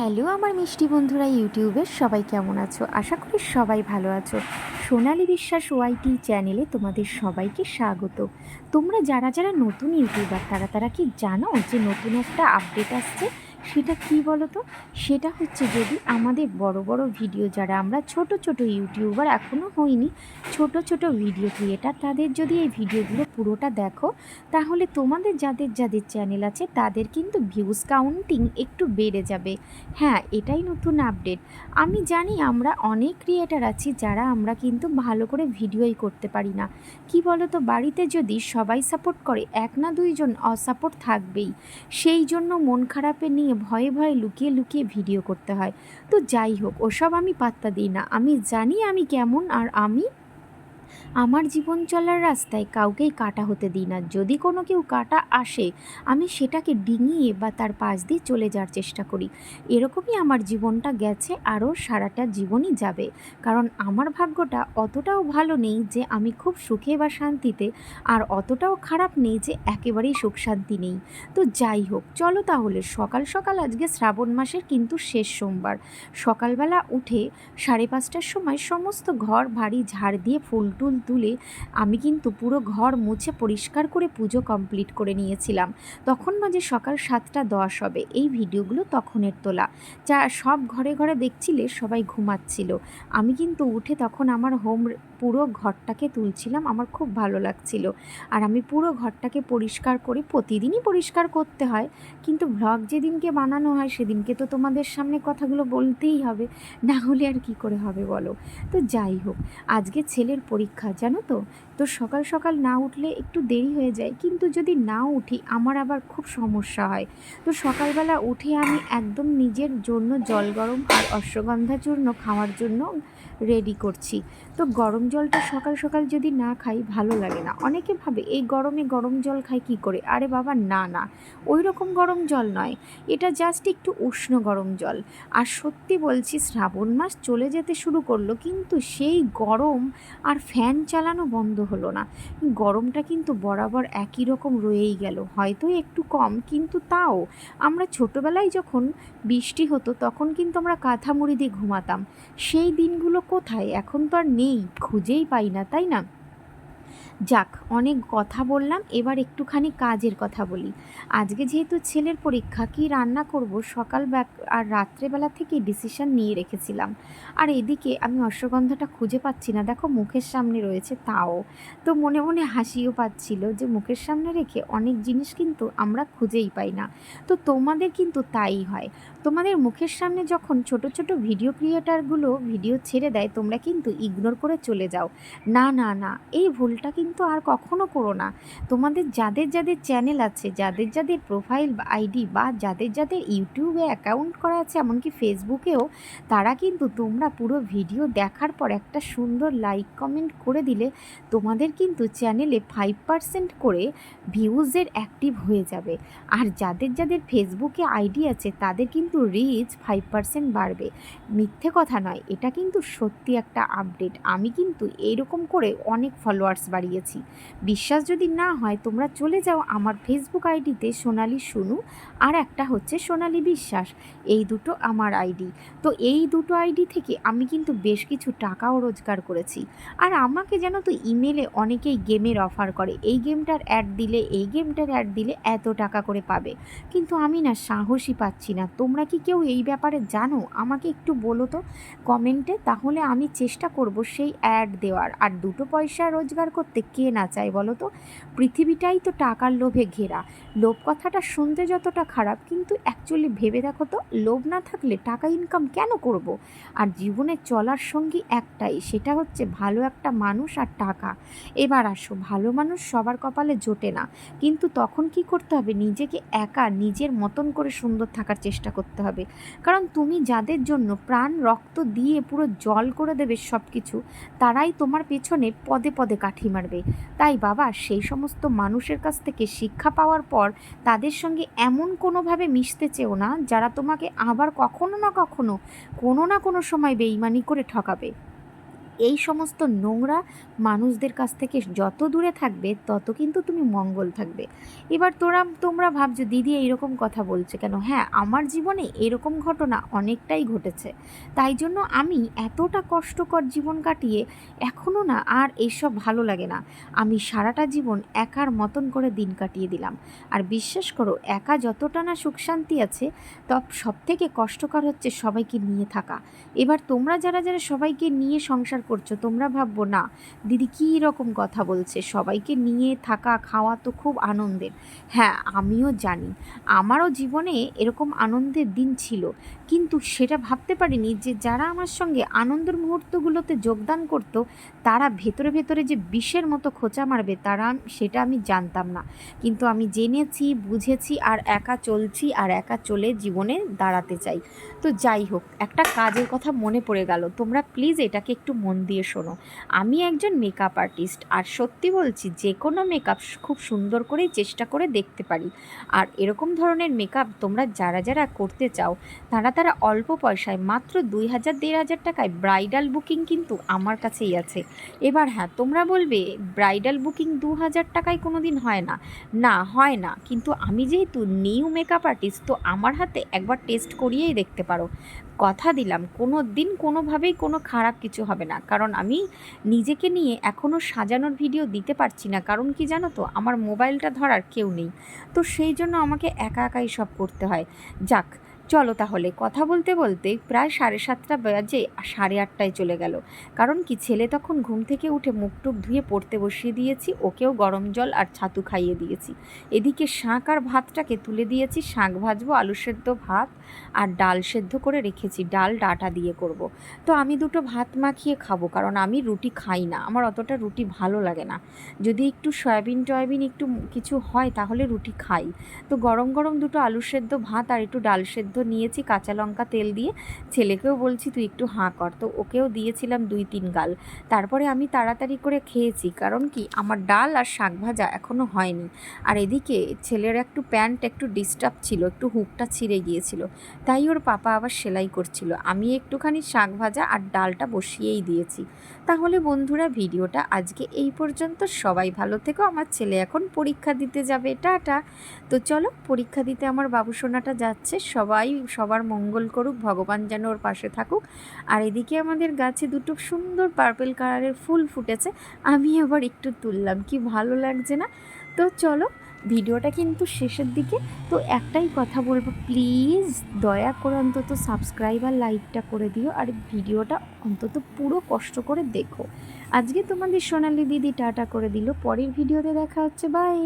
Hello আমার মিষ্টি বন্ধুরা ইউটিউবের সবাই কেমন আছো? আশা করি সবাই ভালো আছো। সোনালি বিশ্বাস ওয়াইটি চ্যানেলে তোমাদের সবাইকে স্বাগত। তোমরা যারা যারা নতুন ইউটিউবার, তারা তারা কি জানো যে নতুন একটা আপডেট আসছে? সেটা কি বলো তো সেটা হচ্ছে যদি আমাদের বড় বড় ভিডিও যারা আমরা ছোট ছোট ইউটিউবার এখনও হইনি, ছোট ছোট ভিডিও ক্রিয়েটার তাদের যদি এই ভিডিওগুলো পুরোটা দেখো, তাহলে তোমাদের যাদের যাদের চ্যানেল আছে তাদের কিন্তু ভিউজ কাউন্টিং একটু বেড়ে যাবে। হ্যাঁ এটাই নতুন আপডেট আমি জানি আমরা অনেক ক্রিয়েটার আছি যারা আমরা কিন্তু ভালো করে ভিডিওই করতে পারি না। কি বলো তো বাড়িতে যদি সবাই সাপোর্ট করে, এক না দুইজন অসাপোর্ট থাকবেই। সেই জন্য মন খারাপে নিয়ে ভয়ে ভয়ে লুকিয়ে লুকিয়ে ভিডিও করতে হয়। তো যাই হোক, ওসব আমি পাত্তা দিই না। আমি জানি আমি কেমন আর আমি আমার জীবন চলার রাস্তায় কাউকেই কাটা হতে দিই না। যদি কোনো কেউ কাটা আসে, আমি সেটাকে ডিঙিয়ে বা তার পাশ দিয়ে চলে যাওয়ার চেষ্টা করি। এরকমই আমার জীবনটা গেছে, আরও সারাটা জীবনই যাবে। কারণ আমার ভাগ্যটা অতটাও ভালো নেই যে আমি খুব সুখে বা শান্তিতে, আর অতটাও খারাপ নেই যে একেবারেই সুখ শান্তি নেই। তো যাই হোক, চলো তাহলে সকাল সকাল আজকে শ্রাবণ মাসের কিন্তু শেষ সোমবার। সকালবেলা উঠে সাড়ে পাঁচটার সময় সমস্ত ঘর ভারী ঝাড় দিয়ে ফুল টুল তুলে আমি কিন্তু পুরো ঘর মুছে পরিষ্কার করে পুজো কমপ্লিট করে নিয়েছিলাম। তখন মাঝে সকাল সাতটা দশ হবে। এই ভিডিওগুলো তখনের তোলা। যা সব ঘরে ঘরে দেখছিলে সবাই ঘুমাচ্ছিল। আমি কিন্তু উঠে তখন আমার হোম পুরো ঘরটাকে তুলছিলাম। আমার খুব ভালো লাগছিল। আর আমি পুরো ঘরটাকে পরিষ্কার করে প্রতিদিনই পরিষ্কার করতে হয়। কিন্তু ভ্লগ যেদিনকে বানানো হয় সেদিনকে তো তোমাদের সামনে কথাগুলো বলতেই হবে। না হলে আর কি করে হবে বলো? তো যাই হোক, আজকে ছেলের পরীক্ষা জানো তো? তো সকাল সকাল না উঠলে একটু দেরি হয়ে যায়। কিন্তু যদি না উঠি, আমার আবার খুব সমস্যা হয়। তো সকালবেলা উঠে আমি একদম নিজের জন্য জল গরম আর অশ্বগন্ধা চূর্ণ খাওয়ার জন্য রেডি করছি। তো গরম জলটা সকাল সকাল যদি না খাই ভালো লাগে না। অনেকে ভাবে, এই গরমে গরম জল খাই কি করে? আরে বাবা, না না। ওই রকম গরম জল নয়। এটা জাস্ট একটু উষ্ণ গরম জল। আর সত্যি বলছি, শ্রাবণ মাস চলে যেতে শুরু করল, কিন্তু সেই গরম আর ফ্যান চালানো বন্ধ হলো না। গরমটা কিন্তু বরাবর একই রকম রয়েই গেল। হয়তো একটু কম, কিন্তু তাও। আমরা ছোটোবেলায় যখন বৃষ্টি হতো, তখন কিন্তু আমরা কাঁথা মুড়ি দিয়ে ঘুমাতাম। সেই দিনগুলো কোথায়? এখন তো আর নেই খুঁজেই পাই না তাই না? যাক, অনেক কথা বললাম, এবার একটুখানি কাজের কথা বলি। আজকে যেহেতু ছেলের পরীক্ষা, কি রান্না করব? সকাল আর রাত্রেবেলা থেকেই ডিসিশন নিয়ে রেখেছিলাম। আর এদিকে আমি অশ্বগন্ধাটা খুঁজে পাচ্ছি না, দেখো মুখের সামনে রয়েছে তাও। তো মনে মনে হাসিও পাচ্ছিল যে মুখের সামনে রেখে অনেক জিনিস কিন্তু আমরা খুঁজেই পাই না। তো তোমাদের কিন্তু তাই হয়। তোমাদের মুখের সামনে যখন ছোট ছোট ভিডিও ক্রিয়েটারগুলো ভিডিও ছেড়ে দেয়, তোমরা কিন্তু ইগনোর করে চলে যাও। না না না, এই ভুলটা কিন্তু আর কখনো করো না। তোমাদের যাদের যাদের চ্যানেল আছে, যাদের যাদের প্রোফাইল আইডি বা যাদের যাদের ইউটিউবে অ্যাকাউন্ট করা আছে, এমনকি ফেসবুকেও তারা কিন্তু তোমরা পুরো ভিডিও দেখার পর একটা সুন্দর লাইক কমেন্ট করে দিলে তোমাদের কিন্তু চ্যানেলে ফাইভ পার্সেন্ট করে ভিউজের অ্যাক্টিভ হয়ে যাবে। আর যাদের যাদের ফেসবুকে আইডি আছে, তাদের কিন্তু রিচ ফাইভ পার্সেন্ট বাড়বে। মিথ্যে কথা নয়, এটা কিন্তু সত্যি একটা আপডেট আমি কিন্তু এইরকম করে অনেক ফলোয়ার্স বাড়িয়েছি বিশ্বাস যদি না হয়, তোমরা চলে যাও আমার ফেসবুক আইডিতে সোনালি শুনু আর একটা হচ্ছে সোনালি বিশ্বাস। এই দুটো আমার আইডি তো এই দুটো আইডি থেকে আমি কিন্তু বেশ কিছু টাকাও রোজগার করেছি। আর আমাকে যেন তো ইমেলে অনেকেই গেমের অফার করে। এই গেমটার অ্যাড দিলে, এই গেমটার অ্যাড দিলে এত টাকা করে পাবে। কিন্তু আমি না সাহসই পাচ্ছি না। তোমরা কি কেউ এই ব্যাপারে জানো? আমাকে একটু বলো তো কমেন্টে তাহলে আমি চেষ্টা করব সেই অ্যাড দেওয়ার। আর দুটো পয়সা রোজগার করতে কে না চায় বলো তো? পৃথিবীটাই তো টাকার লোভে ঘেরা। লোভ কথাটা শুনতে যতটা খারাপ, কিন্তু অ্যাকচুয়ালি ভেবে দেখো তো, লোভ না থাকলে টাকা ইনকাম কেন করব। আর জীবনে চলার সঙ্গী একটাই, সেটা হচ্ছে ভালো একটা মানুষ আর টাকা। এবার আসো, ভালো মানুষ সবার কপালে জোটে না, কিন্তু তখন কি করতে হবে? নিজেকে একা, নিজের মতন করে সুন্দর থাকার চেষ্টা করতে হবে। কারণ তুমি যাদের জন্য প্রাণ, রক্ত দিয়ে পুরো জল করে দেবে সব কিছু তারাই তোমার পেছনে পদে পদে কাঠি মারবে। তাই বাবা, সেই সমস্ত মানুষের কাছ থেকে শিক্ষা পাওয়ার পর তাদের সঙ্গে এমন কোনোভাবে মিশতে চেও না, যারা তোমাকে আবার কখনো না কখনো কোনো না কোনো সময় বেইমানি করে ঠকাবে। এই সমস্ত নোংরা মানুষদের কাছ থেকে যত দূরে থাকবে, তত কিন্তু তুমি মঙ্গল থাকবে। এবার তোরা, তোমরা ভাবছ, দিদি এইরকম কথা বলছে কেন? হ্যাঁ আমার জীবনে এরকম ঘটনা অনেকটাই ঘটেছে। তাই জন্য আমি এতটা কষ্টকর জীবন কাটিয়ে এখনও না আর এইসব ভালো লাগে না। আমি সারাটা জীবন একার মতন করে দিন কাটিয়ে দিলাম। আর বিশ্বাস করো, একা যতটা না সুখ শান্তি আছে তব সব থেকে কষ্টকর হচ্ছে সবাইকে নিয়ে থাকা। এবার তোমরা যারা যারা সবাইকে নিয়ে সংসার করছ, তোমরা ভাববো, না, দিদি কী রকম কথা বলছে? সবাইকে নিয়ে থাকা, খাওয়া তো খুব আনন্দের। হ্যাঁ আমিও জানি। আমারও জীবনে এরকম আনন্দের দিন ছিল। কিন্তু সেটা ভাবতে পারিনি যে যারা আমার সঙ্গে আনন্দের মুহূর্তগুলোতে যোগদান করত, তারা ভেতরে ভেতরে যে বিষের মতো খোঁচা মারবে, তারা সেটা আমি জানতাম না। কিন্তু আমি জেনেছি, বুঝেছি আর একা চলছি আর একা চলে জীবনে দাঁড়াতে চাই। তো যাই হোক, একটা কাজের কথা মনে পড়ে গেল। তোমরা প্লিজ এটাকে একটু মন দিয়ে শোনো। আমি একজন মেকআপ আর্টিস্ট আর সত্যি বলছি যে কোনো মেকআপ খুব সুন্দর করেই চেষ্টা করে দেখতে পারি। আর এরকম ধরনের মেকআপ তোমরা যারা যারা করতে চাও, তারা তারা অল্প পয়সায় মাত্র দুই হাজার, দেড় হাজার টাকায় ব্রাইডাল বুকিং কিন্তু আমার কাছেই আছে। এবার হ্যাঁ তোমরা বলবে ব্রাইডাল বুকিং দু হাজার টাকায় কোনো দিন হয় না। না, হয় না। কিন্তু আমি যেহেতু নিউ মেকআপ আর্টিস্ট তো আমার হাতে একবার টেস্ট করিয়েই দেখতে পারো। কথা দিলাম, কোনো দিন কোনোভাবেই কোনো খারাপ কিছু হবে না। কারণ আমি নিজেকে নিয়ে এখনও সাজানোর ভিডিও দিতে পারছি না। কারণ কি জানো তো? আমার মোবাইলটা ধরার কেউ নেই। তো সেই জন্য আমাকে একা একাই সব করতে হয়। যাক চলো তাহলে, কথা বলতে বলতে প্রায় সাড়ে সাতটা বাজে, সাড়ে আটটায় চলে গেল। কারণ কি, ছেলে তখন ঘুম থেকে উঠে মুখ টুক ধুয়ে পড়তে বসিয়ে দিয়েছি, ওকেও গরম জল আর ছাতু খাইয়ে দিয়েছি। এদিকে শাঁক আর ভাতটাকে তুলে দিয়েছি শাঁক ভাজবো, আলু সেদ্ধ ভাত আর ডাল সেদ্ধ করে রেখেছি, ডাল ডাটা দিয়ে করব। তো আমি দুটো ভাত মাখিয়ে খাব, কারণ আমি রুটি খাই না, আমার অতটা রুটি ভালো লাগে না। যদি একটু সয়াবিন টয়াবিন একটু কিছু হয়, তাহলে রুটি খাই। তো গরম গরম দুটো আলু সেদ্ধ ভাত আর একটু ডাল সেদ্ধ নিয়েছি কাঁচা লঙ্কা তেল দিয়ে। ছেলেকেও বলছি, তুই একটু হাঁ কর। তো ওকেও দিয়েছিলাম দুই তিন গাল। তারপরে আমি তাড়াতাড়ি করে খেয়েছি। কারণ কি? আমার ডাল আর শাক ভাজা এখনও হয়নি। আর এদিকে ছেলের একটু প্যান্ট একটু ডিস্টার্ব ছিল, একটু হুকটা ছিঁড়ে গিয়েছিল। তাই ওর পাপা আবার সেলাই করছিল। আমি একটুখানি শাক ভাজা আর ডালটা বসিয়েই দিয়েছি। তাহলে বন্ধুরা, ভিডিওটা আজকে এই পর্যন্ত। সবাই ভালো থেকো। আমার ছেলে এখন পরীক্ষা দিতে যাবে। টাটা। তো চলো, পরীক্ষা দিতে আমার বাবুসোনাটা যাচ্ছে। সবাই সবার মঙ্গল করুক, ভগবান যেন ওর পাশে থাকুক। আর এদিকে আমাদের গাছে দুটো সুন্দর পার্পেল কালারের ফুল ফুটেছে, আমি আবার একটু তুললাম, কি ভালো লাগছে না? তো চলো, ভিডিওটা কিন্তু শেষের দিকে। তো একটাই কথা বলব প্লিজ দয়া করে অন্তত সাবস্ক্রাইব আর লাইকটা করে দিও, আর ভিডিওটা অন্তত পুরো কষ্ট করে দেখো। আজকে তোমাদের সোনালি দিদি টাটা করে দিল, পরের ভিডিওতে দেখা হচ্ছে বাই